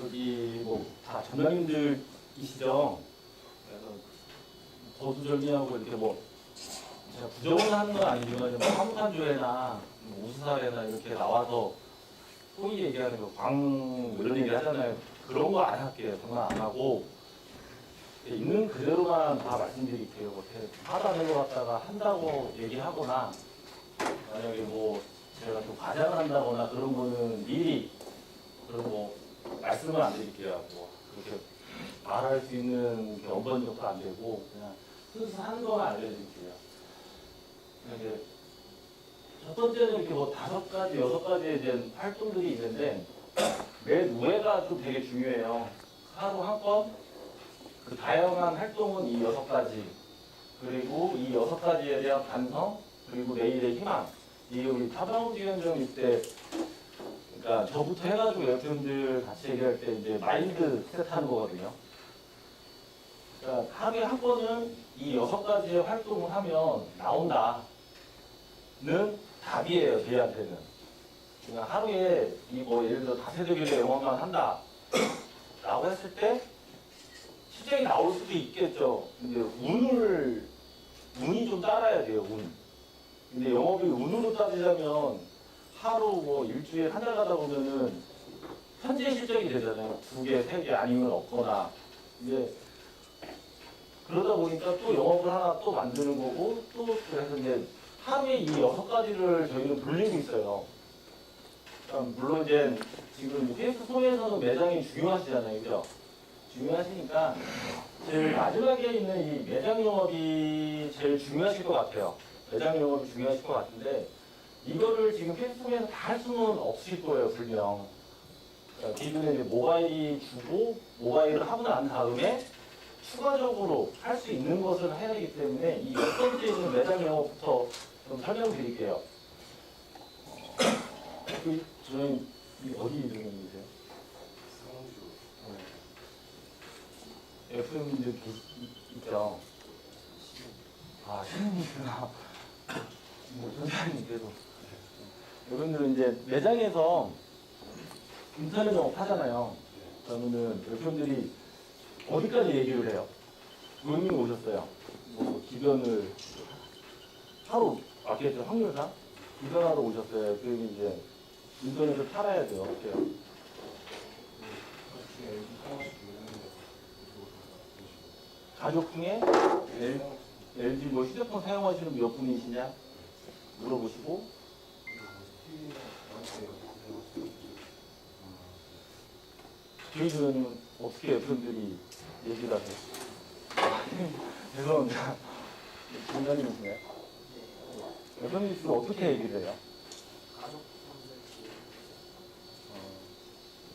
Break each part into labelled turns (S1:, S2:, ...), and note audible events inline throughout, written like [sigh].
S1: 저기 뭐 다 전명님들이시죠. 그래서 거두절미하고 이렇게 뭐 제가 부정을 하는 건 아니지만 뭐 화무탄조회나 뭐 우수사회나 이렇게 나와서 소위 얘기하는 거광 이런 얘기 하잖아요. 그런 거 안 할게요. 정말 안 하고 있는 그대로만 다 말씀드릴게요. 뭐 이렇게 하다는 것 같다가 한다고 얘기하거나 만약에 뭐 제가 좀 과장을 한다거나 그런 거는 미리 그런 거 말씀을 안 드릴게요. 뭐 그렇게 말할 수 있는 그 언변력도 안 되고 그냥 순수 하는 거만 알려드릴게요. 첫 번째는 이렇게 뭐 다섯 가지, 여섯 가지의 이제 활동들이 있는데 매 누에가 좀 되게 중요해요. 하루 한 건, 그 다양한 활동은 이 여섯 가지, 그리고 이 여섯 가지에 대한 반성, 그리고 내일의 희망. 이게 우리 타방훈 위원장님 때, 그러니까 저부터 해가지고 여러분들 같이 얘기할 때 이제 마인드 세트하는 거거든요. 그러니까 하루에 한 번은 이 여섯 가지의 활동을 하면 나온다는 답이에요, 저희한테는. 그냥 하루에 이뭐 예를 들어 다세대교의 영어만 한다 라고 했을 때 실적이 나올 수도 있겠죠. 근데 운을 운이 좀 따라야 돼요, 운. 근데 영업이 운으로 따지자면 하루 뭐 일주일 한 달 가다 보면은 현재 실적이 되잖아요. 두 개, 세 개 아니면 없거나. 이제 그러다 보니까 또 영업을 하나 또 만드는 거고 또 그래서 이제 하루에 이 여섯 가지를 저희는 돌리고 있어요. 그러니까 물론 이제 지금 KS 소에서는 매장이 중요하시잖아요, 그죠? 중요하시니까 제일 마지막에 있는 이 매장 영업이 제일 중요하실 것 같아요. 매장 영업이 중요하실 것 같은데 이거를 지금 소에서 다 할 수는 없으실 거예요, 분명. 기존에 모바일이 주고 모바일을 하고 난 다음에 추가적으로 할 수 있는 것을 해야 하기 때문에 이첫 번째 매장 영업부터 좀 설명드릴게요. 그이 어디 이름이세요? FM 이제 그- 있죠. 아 신입이구나. 뭐 선생님께서 여러분들은 이제 매장에서 인터넷 영업 하잖아요. 그러면은 여러분들이 어디까지 얘기를 해요? 의원님 오셨어요. 뭐 기변을 하루 맞겠죠 확률상 기변하러 오셨어요. 그리고 이제 인터넷을 팔아야 돼요. 어때요? 가족 중에 L, LG 뭐 휴대폰 사용하시는 몇 분이시냐 물어보시고 저희 주변은 어떻게 여러분들이 얘기를 하세요? 죄송합니다. 여러분이 주로 어떻게 얘기를 해요?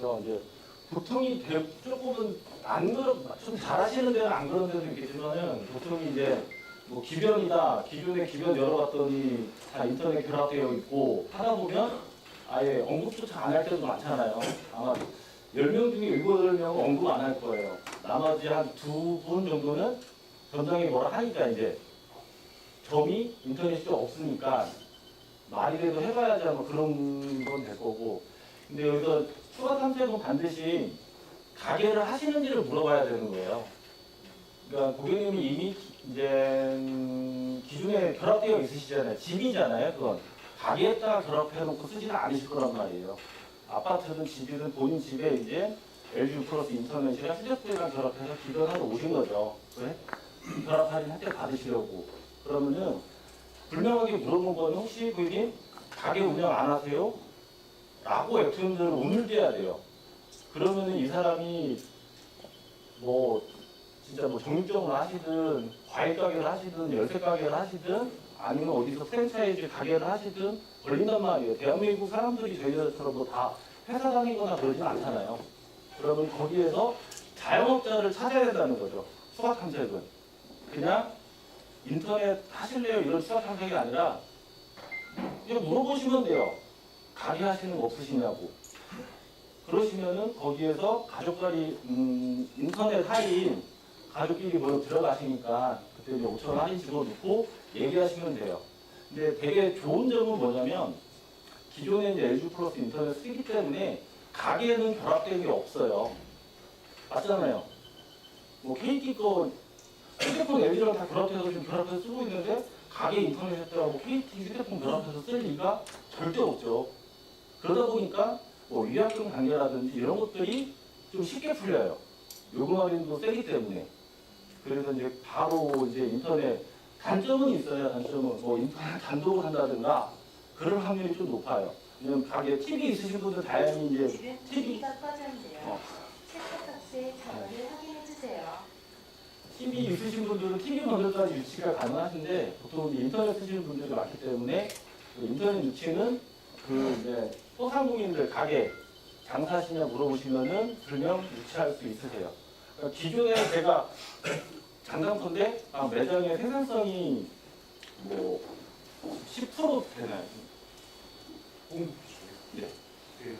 S1: 저 이제 보통이 대, 조금은 안 그런 좀 잘하시는 데는 안 그런 데도 있겠지만은 보통 이제 뭐 기변이다 기존에 기변 열어봤더니 다 인터넷 결합되어 있고 하다 보면 아예 언급조차 안 할 때도 많잖아요. 아마 10명 중에 7, 8명은 언급 안 할 거예요. 나머지 한 두 분 정도는 전장에 뭐라 하니까 이제 점이 인터넷이 좀 없으니까 말이라도 해봐야지 아마 그런 건 될 거고 근데 여기서 추가 탐색은 반드시 가게를 하시는지를 물어봐야 되는 거예요. 그러니까 고객님이 이미 이제 기존에 결합되어 있으시잖아요. 집이잖아요. 그건 가게에다가 결합해놓고 쓰지는 않으실 거란 말이에요. 아파트든 집이든 본인 집에 이제 LG 플러스 인터넷이랑 휴대폰이랑 결합해서 기존하러 오신 거죠. 왜? [clears throat] 결합 할인 혜택 받으시려고. 그러면은 분명하게 물어본 거는 혹시 고객님 가게 운영 안 하세요? 라고 FM들은 운을 떼야 돼요. 그러면은 이 사람이 뭐 진짜 뭐 정육점을 하시든 과일 가게를 하시든 열쇠 가게를 하시든 아니면 어디서 프랜차이즈 가게를 하시든 걸린단 말이에요. 대한민국 사람들이 저희들처럼 뭐 다 회사 다니거나 그러진 않잖아요. 그러면 거기에서 자영업자를 찾아야 된다는 거죠. 수학 탐색은. 그냥 인터넷 하실래요? 이런 수학 탐색이 아니라 그냥 물어보시면 돼요. 가게 하시는 거 없으시냐고. 그러시면은 거기에서 가족끼리 음, 인터넷 할인 가족끼리 뭐 들어가시니까 그때 이제 5천 원 할인 집어넣고 얘기하시면 돼요. 근데 되게 좋은 점은 뭐냐면 기존에 이제 LG 플러스 인터넷 쓰기 때문에 가게는 결합된 게 없어요. 맞잖아요. 뭐 KT 거 휴대폰 LG랑 다 결합해서 지금 결합해서 쓰고 있는데 가게 인터넷하고 KT 휴대폰 결합해서 쓸 리가 절대 없죠. 그러다 보니까 뭐 위약금 관계라든지 이런 것들이 좀 쉽게 풀려요. 요금 할인도 세기 때문에. 그래서 이제 바로 이제 인터넷 단점은 있어요. 단점은 뭐 인터넷 단독을 한다든가 그럴 확률이 좀 높아요. 왜냐면 가게 TV 있으신 분들 다행히 이제
S2: 지금
S1: TV
S2: TV가 있네요.
S1: 어.
S2: 체크박스의 전원을 확인해 주세요.
S1: TV 있으신 분들은 TV 번호까지 유치가 가능하신데 보통 이제 인터넷 쓰시는 분들이 많기 때문에 그 인터넷 유치는 그 이제 소상공인들 가게 장사하시냐 물어보시면은 불명 유치할 수 있으세요. 그러니까 기존에 제가 장담컨대 아, 매장의 생산성이 뭐 10% 되나요?
S3: 공급
S1: 네.
S3: 네, 한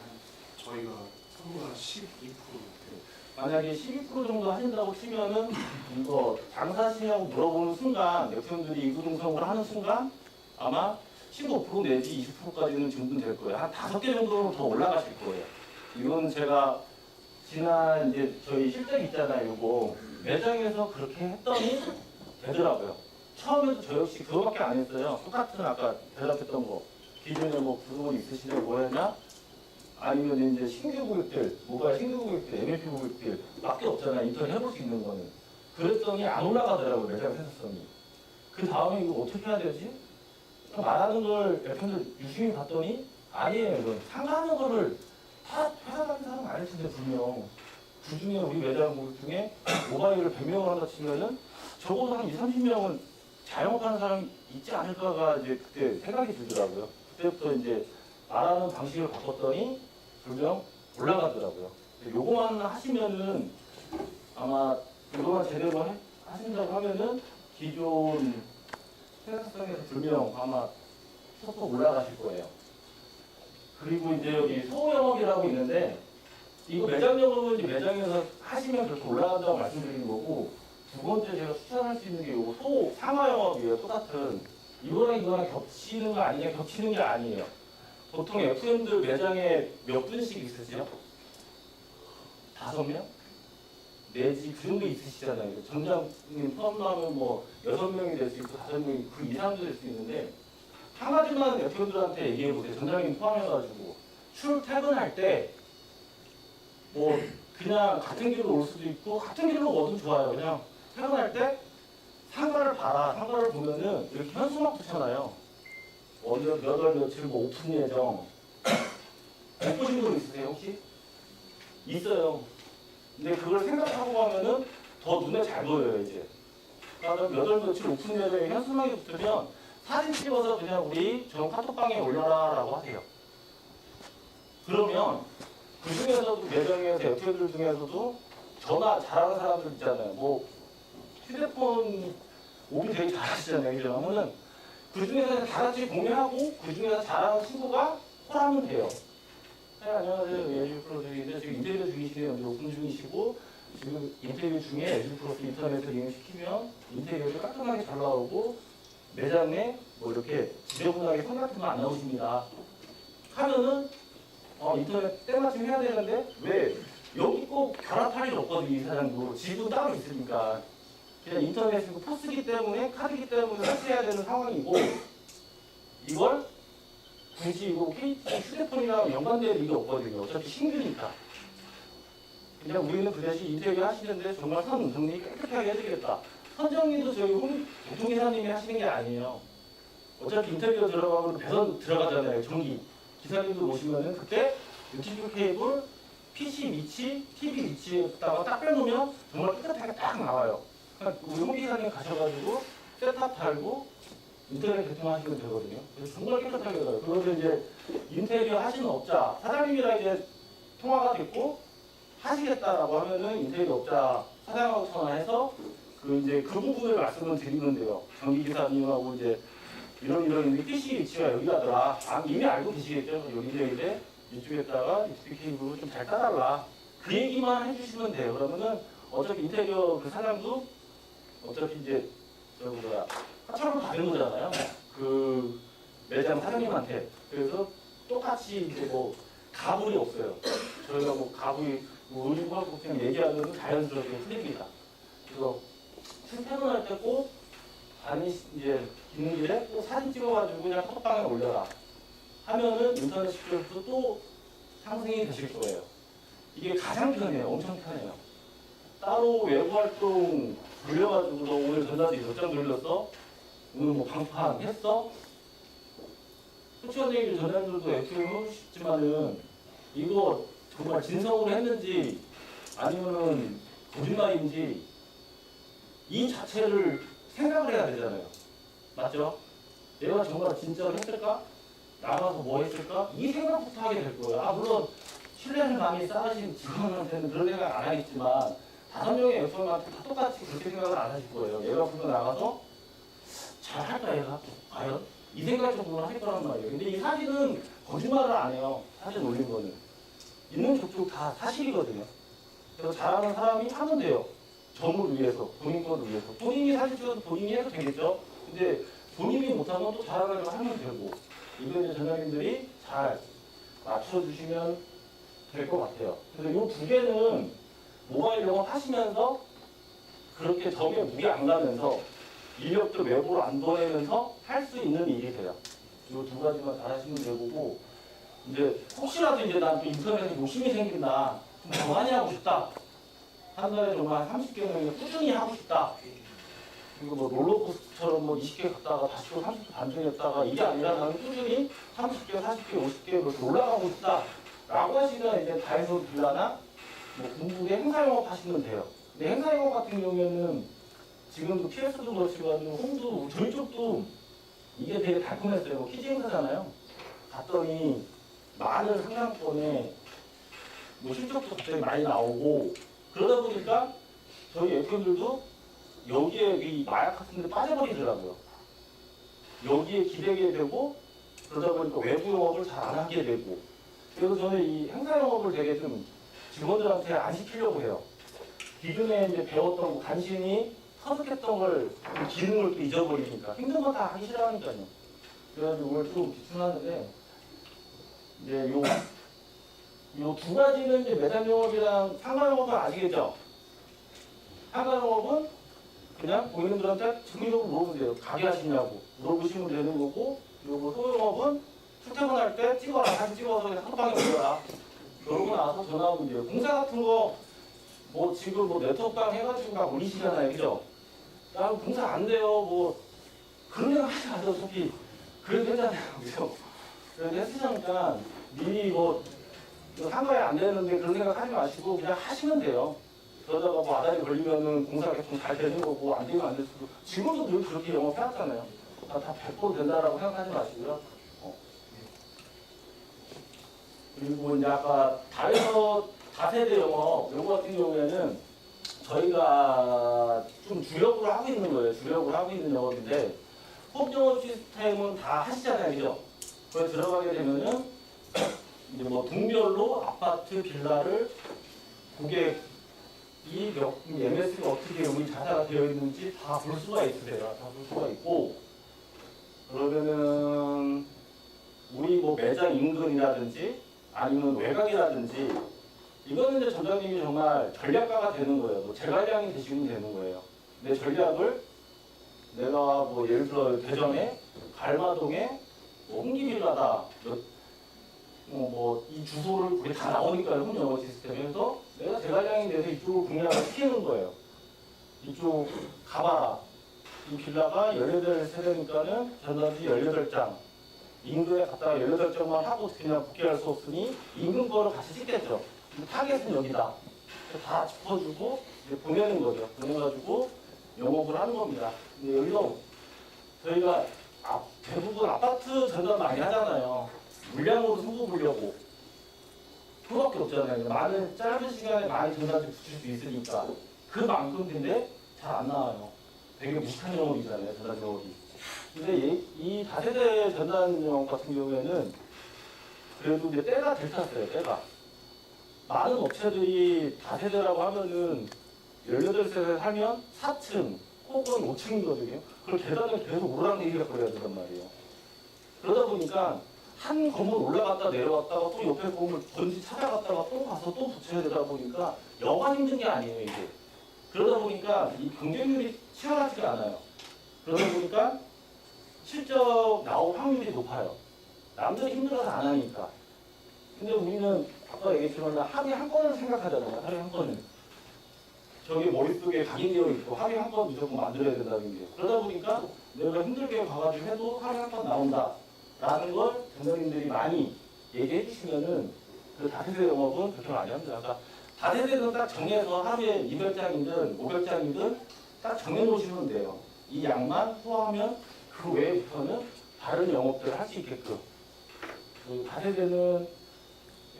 S3: 저희가 선보다 12%
S1: 만약에 12% 정도 하신다고 치면은 이거 장사하시냐고 물어보는 순간 여성들이 이구동성을 하는 순간 아마 15% 내지 20%까지는 증분될 거예요. 한 다섯 개 정도는 더 올라가실 거예요. 이건 제가 지난 이제 저희 실적 있잖아요. 이거 매장에서 그렇게 했더니 되더라고요. 처음에도 저 역시 그거밖에 안 했어요. 똑같은 아까 대답했던 거. 기존에 뭐 부동은 있으시냐 뭐 했냐? 아니면 이제 신규 고객들, 모바일 신규 고객들, MLP 고객들 밖에 없잖아요. 인터넷 해볼 수 있는 거는. 그랬더니 안 올라가더라고요, 매장 생산성이. 그 다음에 이거 어떻게 해야 되지? 말하는 걸 옆에서 유심히 봤더니 아니에요. 상하는 거를 다 다니는 사람 텐데 분명. 그 중에 우리 매장 고객 중에 모바일을 100명을 한다 치면은 적어도 한 2, 30명은 자영업하는 사람이 있지 않을까가 이제 그때 생각이 들더라고요. 그때부터 이제 말하는 방식을 바꿨더니 분명 올라가더라고요. 요거만 하시면은 아마 이거만 제대로 해- 하신다고 하면은 기존 생산성에서 분명 아마 소폭 올라가실 거예요. 그리고 이제 여기 소영업이라고 있는데 이거 매장 영업은 이제 매장에서 하시면 그렇게 올라간다고 말씀드리는 거고 두 번째 제가 추천할 수 있는 게 이거 소 상하 영업이에요. 똑같은 이거랑 이거랑 겹치는 거 아니냐 겹치는 게 아니에요. 보통 FM들 매장에 몇 분씩 있으세요? 다섯 명? 내지 그 정도 있으시잖아요. 점장님 포함하면 뭐 여섯 명이 될 수 있고 다섯 명이 그 이상도 될 수 있는데 한 가지만 FM들한테 얘기해 보세요. 점장님 포함해가지고 출퇴근할 때 뭐 그냥 같은 길로 올 수도 있고 같은 길로 오도 좋아요. 그냥 퇴근할 때 상가를 봐라. 상가를 보면은 이렇게 현수막 붙여놔요. 어느 몇월 며칠 뭐 오픈 예정. 못 보신 분 있으세요 혹시? 있어요. 근데 그걸 생각하고 가면은 더 눈에 잘 보여요 이제. 그러니까 몇월 며칠 오픈 예정에 현수막이 붙으면 사진 찍어서 그냥 우리 저 카톡방에 올려라라고 하세요. 그러면 그 중에서도 매장에서 대표들 중에서도 전화 잘하는 사람들 있잖아요. 뭐 휴대폰 오기 되게 잘하시잖아요. 그죠? 하면은 그 중에서 다 같이 공유하고 그 중에서 잘하는 친구가 콜하면 돼요. 네, 안녕하세요. 예주 프로젝트인데 지금 인터뷰 중이시네요. 오픈 중이시고 지금 인터뷰 중에 예주 프로젝트 인터넷을 이용시키면 인터뷰가 깔끔하게 잘 나오고 매장에 뭐 이렇게 지저분하게 선 같은 거 안 나오십니다. 하면은 어, 인터넷 때마침 해야 되는데 왜 여기 꼭 결합할 일 없거든요 이 사장도. 집은 따로 있으니까. 그냥 인터넷이고 포스기 때문에 카드기 때문에 설치해야 되는 상황이고 이걸 굳이 이거 KT 휴대폰이랑 연관될 일이 없거든요. 어차피 신규니까. 그냥 우리는 그 대신 인테리어 하시는데 정말 선 정리 깨끗하게 해드리겠다 선정리도 저희 홈 교통기사님이 하시는 게 아니에요 어차피 인테리어 들어가면 배선 들어가잖아요 전기 기사님도 오시면은 그때 유튜브 케이블, PC 위치, TV 위치에다가 딱 빼놓으면 정말 깨끗하게 딱 나와요. 그러니까 우리 홍 기사님 가셔가지고 셋탑 달고 인터넷 개통하시면 되거든요. 그래서 정말 깨끗하게 나와요. 그래서 이제 인테리어 하시는 업자 사장님이랑 이제 통화가 됐고 하시겠다라고 하면은 인테리어 업자 사장하고 전화해서 그 이제 그 부분을 말씀을 드리는데요. 전기 기사님하고 이제 이런 이런 이제 PC 위치가 여기가더라. 아, 이미 알고 계시겠죠? 여기인데 이쪽에다가 USB 케이블로 좀잘 따달라. 그 얘기만 해주시면 돼요. 그러면은 어차피 인테리어 그 사장도 어차피 이제 저기 뭐야 하청을 받은 거잖아요. 그 매장 사장님한테. 그래서 똑같이 이제 뭐 가불이 없어요. 저희가 뭐 가구이 뭐 의류하고 그냥 얘기하면 자연스럽게 풀립니다. 그래서 출 퇴근할 때꼭 다니 이제 있는 길에 꼭 사진 찍어가지고 그냥 카톡방에 올려라. 하면은 인터넷 수출도 또 상승이 되실 거예요. 이게 가장 편해요. 엄청 편해요. 따로 외부 활동 돌려가지고 너 오늘 전자지 몇장 돌렸어? 오늘 뭐 방판 했어? 솔직한 얘기 전자들도 액티브 해보고 싶지만은 이거 정말 진성으로 했는지 아니면은 거짓말인지 이 자체를 생각을 해야 되잖아요. 맞죠? 내가 정말 진짜로 했을까? 나가서 뭐 했을까? 이 생각부터 하게 될 거예요. 아, 물론 신뢰를 많이 쌓으신 직원한테는 그런 생각 안 하겠지만 다섯 명의 엑소한테 다 똑같이 그렇게 생각을 안 하실 거예요. 얘가 분명 나가서 잘 할까 얘가? 과연? 이 생각 정도는 할 거란 말이에요. 근데 이 사진은 거짓말을 안 해요. 사진 올린 거는. 있는 족족 다 사실이거든요. 그래서 잘하는 사람이 하면 돼요. 점을 위해서, 본인 거를 위해서. 본인이 사진 찍어도 본인이 해도 되겠죠. 근데 본인이 못하면 또 잘하려고 하면 되고. 이거 이제 전화님들이 잘 맞춰주시면 될 것 같아요. 그래서 이 두 개는 모바일 영업 하시면서 그렇게 점에 무리 안 가면서 인력도 외부로 안 보내면서 할 수 있는 일이 돼요. 이 두 가지만 잘 하시면 되고 이제 혹시라도 이제 난 또 인터넷에 욕심이 생긴다. 좀더 많이 하고 싶다. 한 달에 정말 30개는 꾸준히 하고 싶다. 그리고 뭐 롤러코스터처럼 뭐 20개 갔다가 다시 또 30개 반등했다가 이게 아니라 나는 꾸준히 30개, 40개, 50개 이렇게 올라가고 싶다. 라고 하시면 이제 다이소 빌라나 뭐 궁극의 행사 영업 하시면 돼요. 근데 행사 영업 같은 경우에는 지금도 PS도 그렇지만 홈도 저희 쪽도 이게 되게 달콤했어요. 뭐 키즈 행사잖아요. 갔더니 많은 상담권에 뭐 실적도 갑자기 많이 나오고 그러다 보니까 저희 FM들도 여기에 이 마약 같은 데 빠져버리더라고요. 여기에 기대게 되고 그러다 보니까 외부 영업을 잘 안 하게 되고 그래서 저는 이 행사 영업을 되게 좀 직원들한테 안 시키려고 해요. 기존에 이제 배웠던 거 간신히 터득했던 걸, 그 기능을 또 잊어버리니까 힘든 거 다 하기 싫어하니까요. 그래가지고 오늘 좀 비춘하는데 이제 요, 요두 가지는 이제 매장 영업이랑 상가 영업은 아시겠죠? 상가 영업은 그냥 고객님들한테 정기적으로 물어보면 돼요. 가게 하시냐고 물어보시면 되는 거고, 요거 소영업은 출퇴근할 때 찍어라, 사진 찍어서 그냥 한방에 올려라. 그러고 나서 전화 오면 돼요. 공사 같은 거, 뭐 지금 뭐 네트워크방 해가지고 막 올리시잖아요. 그죠? 야, 공사 안 돼요. 뭐, 그런 생각 하지 마세요. 어차피. 그래도 되잖아요. 그죠? 그래도 했으니까 미리 뭐, 상가에 안 되는데 그런 생각 하지 마시고 그냥 하시면 돼요. 그러다가 뭐 아다리 걸리면은 공사가 좀잘 되는 거고 안 되면 안 될 수도. 지금도 늘 그렇게 영업해왔잖아요. 다, 다100% 된다라고 생각하지 마시고요. 어. 그리고 이제 아까 다에서 다세대 영업, 요거 같은 경우에는 저희가 좀 주력으로 하고 있는 거예요. 주력으로 하고 있는 영업인데, 홈 영업 시스템은 다 하시잖아요. 그죠? 거기 들어가게 되면은, 이제 뭐 동별로 아파트, 빌라를 고객이 몇, MS가 어떻게 우리 자사가 되어 있는지 다 볼 수가 있으세요. 다 볼 수가 있고, 그러면은, 우리 뭐 매장 인근이라든지 아니면 외곽이라든지 이거는 이제 점장님이 정말 전략가가 되는 거예요. 뭐 제갈량이 되시면 되는 거예요. 내 전략을 내가 뭐 예를 들어 대전에 갈마동에 뭐 홍기빌라다 뭐 이 주소를 그게 다 나오니까요. 홍영어 시스템에서 내가 제갈량이 돼서 이쪽을 공략을 시키는 거예요. 이쪽 가봐라. 이 빌라가 18세대니까는 전단지 18장. 인근에 갔다가 18장만 하고 그냥 복귀할 수 없으니 인근 거를 같이 찍겠죠. 타겟은 여기다. 다 짚어주고 이제 보내는 거죠. 보내가지고 영업을 하는 겁니다. 근데 여기서 저희가 아- 대부분 아파트 전담 많이 하잖아요. 물량으로 승부 보려고. 그거밖에 없잖아요. 많은 짧은 시간에 많이 전단지 붙일 수 있으니까. 그만큼 근데 잘 안 나와요. 되게 무식한 영업이잖아요. 전단 영업이. 근데 이, 이 다세대 전단 영업 같은 경우에는 그래도 이제 때가 들쳤어요. 때가. 많은 업체들이 다세대라고 하면은 18세대 살면 4층 혹은 5층이거든요. 그걸 계단을 계속 오르락내리락 거려야 된단 말이에요. 그러다 보니까 한 건물 올라갔다 내려갔다가 또 옆에 건물 번지 찾아갔다가 또 가서 붙여야 되다 보니까 여간 힘든 게 아니에요 이게. 그러다 보니까 이 경쟁률이 치열하지가 않아요. 그러다 보니까 실적 나올 확률이 높아요. 남들이 힘들어서 안 하니까. 근데 우리는 아까 얘기했지만 하루에 한 건을 생각하잖아요. 하루에 한 건을. 저기 머릿속에 각인되어 있고 하루에 한 건 무조건 만들어야 된다는 게. 그러다 보니까 내가 힘들게 가가지고 해도 하루에 한 건 나온다. 라는 걸 전문인들이 많이 얘기해 주시면은 그 다세대 영업은 그렇게 많이 합니다. 그러니까 다세대는 딱 정해서 하루에 200장이든 500장이든 딱 정해 놓으시면 돼요. 이 양만 소화하면 그 외부터는 다른 영업들을 할 수 있게끔. 그 다세대는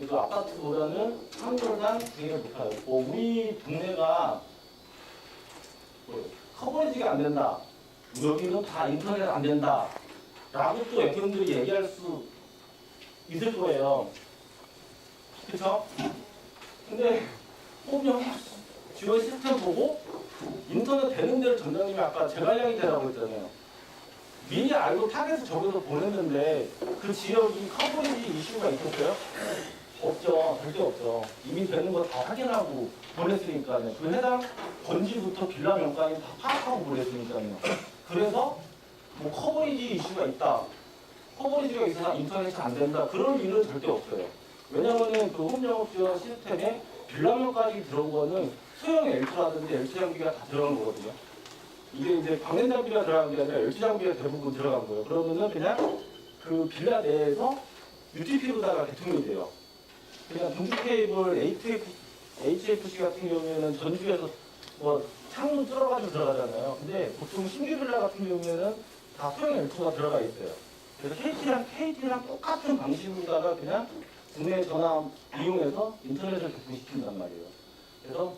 S1: 그 아파트보다는 한 돌당 되게 높아요. 뭐 우리 동네가 뭐 커버리지가 안 된다. 여기는 다 인터넷 안 된다. 라고 또 FM들이 얘기할 수 있을 거예요. 그쵸? 근데 홈영 지원 시스템 보고 인터넷 되는 데를 전장님이 아까 재발량이 되라고 했잖아요. 미리 알고 타겟을 적어서 보냈는데 그 지역이 커버리지 이슈가 있었어요? 없죠. 절대 없죠. 이미 되는 거 다 확인하고 보냈으니까요. 그 해당 번지부터 빌라 명까지 다 파악하고 보냈으니까요. 그래서 뭐 커버리지 이슈가 있다. 커버리지가 있어서 인터넷이 안 된다. 그런 일은 절대 없어요. 왜냐면은 그 홈영업 지원 시스템에 빌라명까지 들어온 거는 소형 L2라든지 L2 장비가 다 들어간 거거든요. 이게 이제 광랜 장비가 들어간 게 아니라 L2 장비가 대부분 들어간 거예요. 그러면은 그냥 그 빌라 내에서 UTP로다가 개통이 돼요. 그냥 동주 케이블 HF, HFC 같은 경우에는 전주에서 뭐 창문 뚫어가지고 들어가잖아요. 근데 보통 신규 빌라 같은 경우에는 다 소형 L2가 들어가 있어요. 그래서 KT랑 KT랑 똑같은 방식으로다가 그냥 국내 전화 이용해서 인터넷을 개통시킨단 말이에요. 그래서